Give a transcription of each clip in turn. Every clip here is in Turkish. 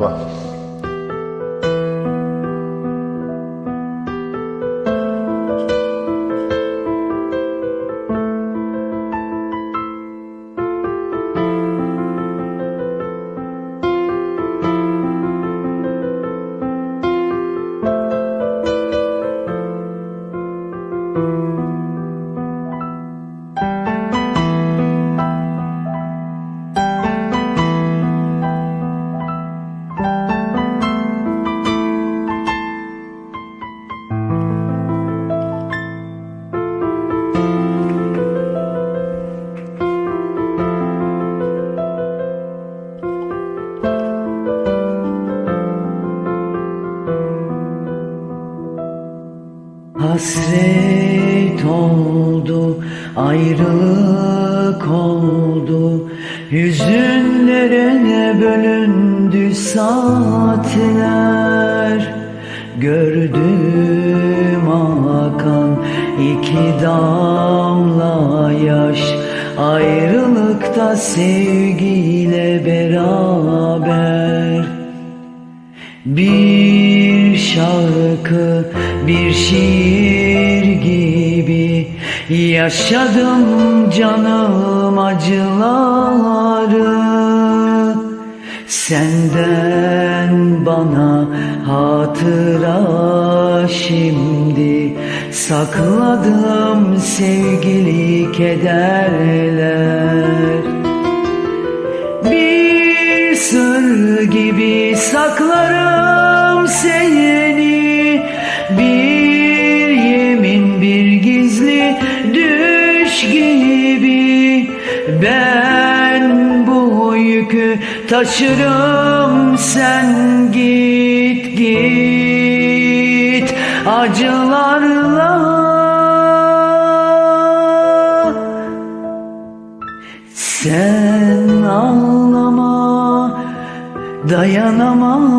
Bye-bye. Hasret oldu, ayrılık oldu. Hüzünlere bölündü saatler. Gördüm akan iki damla yaş. Ayrılıkta sevgiyle beraber. Bir şarkı, bir şiir gibi Yaşadım canım acıları. Senden bana hatıra şimdi Sakladım sevgili kederler taşırım sen git git. Acılarla sen ağlama dayanamam.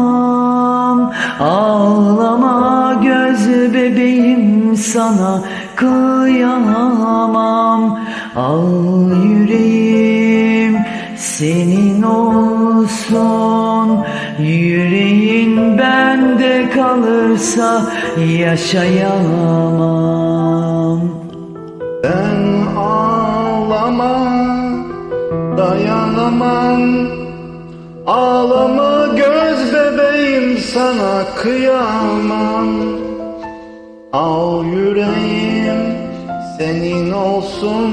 Ağlama göz bebeğim sana kıyamam. Al yüreğim senin olsun Yüreğin bende kalırsa yaşayamam Sen ağlama, dayanamam. Ağlama göz bebeğim sana kıyamam. Al yüreğim senin olsun.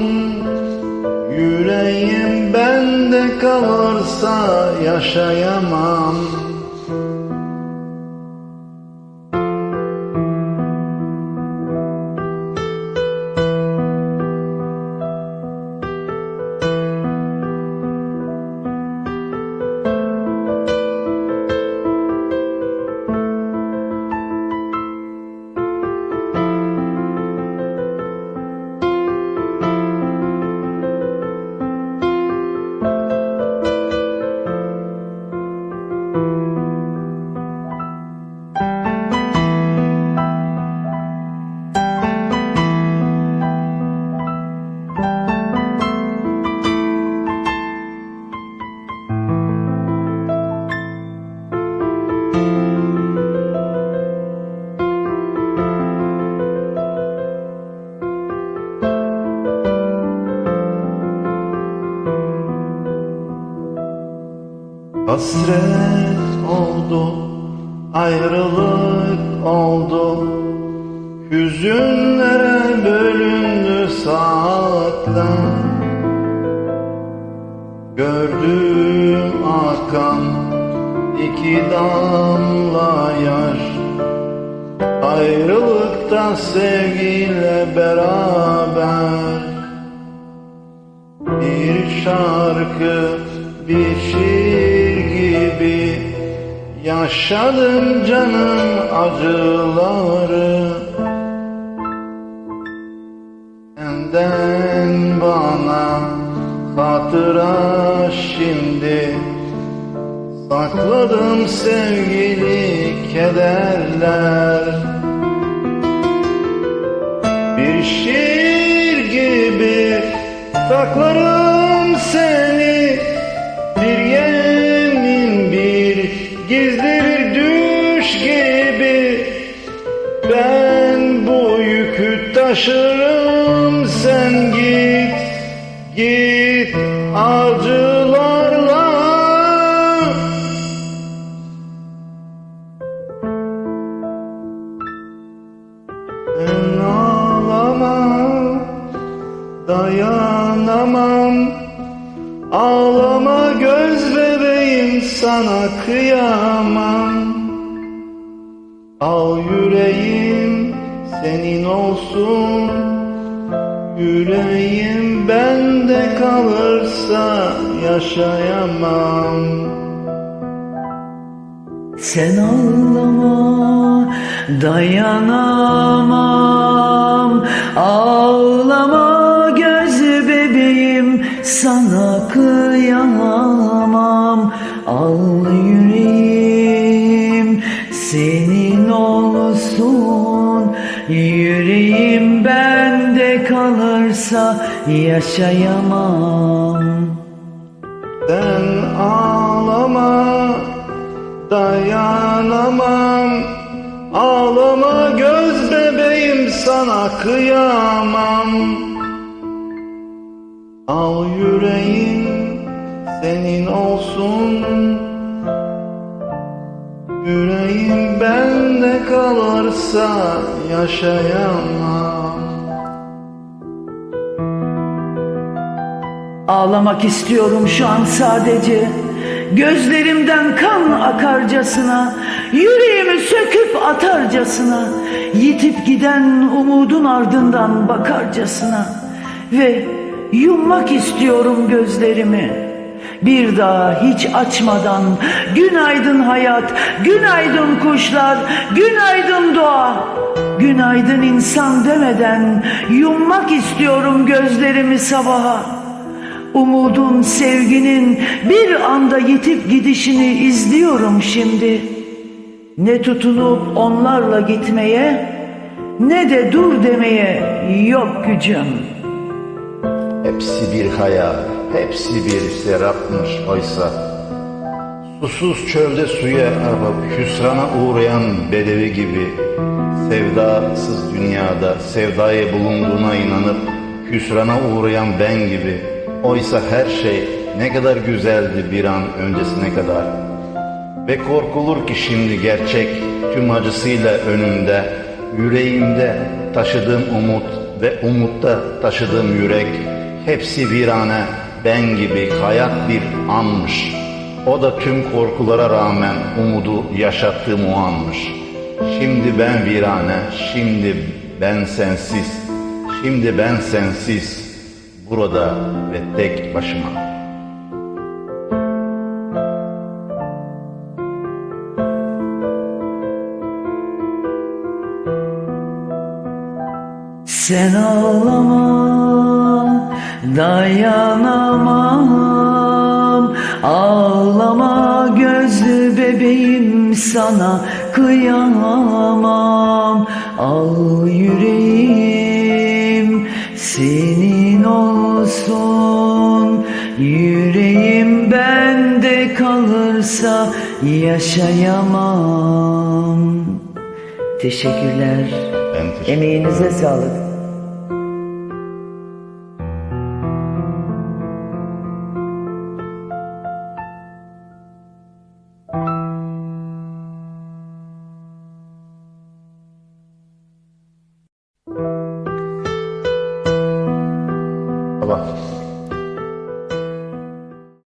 Yüreğim bende kalırsa yaşayamam. Hasret oldu, ayrılık oldu. Hüzünlere bölündü saatler. Gördüm akan iki damla yaş Ayrılıkta sevgiyle beraber. Bir şarkı, bir şiir Yaşadım canım acıları. Senden bana hatıra şimdi. Sakladım sevgili kederler. Bir şiir gibi saklarım seni acılarla Ben ağlamam, dayanamam. Ağlama göz bebeğim sana kıyamam. Al yüreğim senin olsun. Yüreğim kalırsa yaşayamam. Sen ağlama dayanamam. Ağlama göz bebeğim sana kıyamam. Al yüreğim senin olsun. Yüreğim bende kalırsa yaşayamam. Sen ağlama dayanamam. Ağlama göz bebeğim sana kıyamam. Al yüreğim senin olsun. Yüreğim bende kalırsa yaşayamam Ağlamak istiyorum şu an sadece. Gözlerimden kan akarcasına Yüreğimi söküp atarcasına Yitip giden umudun ardından bakarcasına. Ve yummak istiyorum gözlerimi. Bir daha hiç açmadan Günaydın hayat, günaydın kuşlar, günaydın doğa. Günaydın insan demeden Yummak istiyorum gözlerimi sabaha Umudun, sevginin bir anda yitip gidişini izliyorum şimdi. Ne tutunup onlarla gitmeye, ne de dur demeye yok gücüm. Hepsi bir hayal, hepsi bir serapmış oysa Susuz çölde suya arabap hüsrana uğrayan bedevi gibi Sevdasız dünyada sevdaya bulunduğuna inanıp hüsrana uğrayan ben gibi Oysa her şey ne kadar güzeldi bir an öncesine kadar. Ve korkulur ki şimdi gerçek tüm acısıyla önümde Yüreğimde taşıdığım umut ve umutta taşıdığım yürek Hepsi virane ben gibi hayat bir anmış. O da tüm korkulara rağmen umudu yaşattığım o anmış. Şimdi ben virane, şimdi ben sensiz Şimdi ben sensiz burada ve tek başıma. Sen ağlama, dayanamam. Ağlama gözlü bebeğim sana kıyamam. Al yüreğim senin olsun Yüreğim bende kalırsa yaşayamam Teşekkürler. Teşekkür Emeğinize sağlık.